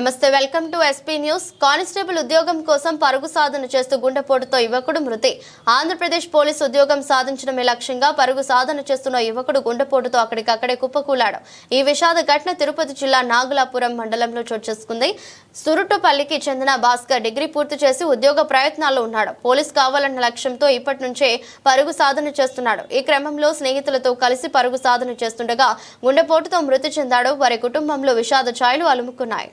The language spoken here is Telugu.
నమస్తే welcome to SP news constable ఉద్యోగం కోసం పరుగు సాధన చేస్తూ గుండెపోటుతో యువకుడు మృతి. ఆంధ్రప్రదేశ్ పోలీసు ఉద్యోగం సాధించడమే లక్ష్యంగా పరుగు సాధన చేస్తున్న యువకుడు గుండెపోటుతో అక్కడికక్కడే కుప్పకూలాడు. ఈ విషాద ఘటన తిరుపతి జిల్లా నాగులాపురం మండలంలో చోటు చేసుకుంది. సురుటుపల్లికి చెందిన భాస్కర్ డిగ్రీ పూర్తి చేసి ఉద్యోగ ప్రయత్నాల్లో ఉన్నాడు. పోలీస్ కావాలన్న లక్ష్యంతో ఇప్పటి నుంచే పరుగు సాధన చేస్తున్నాడు. ఈ క్రమంలో స్నేహితులతో కలిసి పరుగు సాధన చేస్తుండగా గుండెపోటుతో మృతి చెందాడు. వారి కుటుంబంలో విషాద ఛాయలు అలుముకున్నాయి.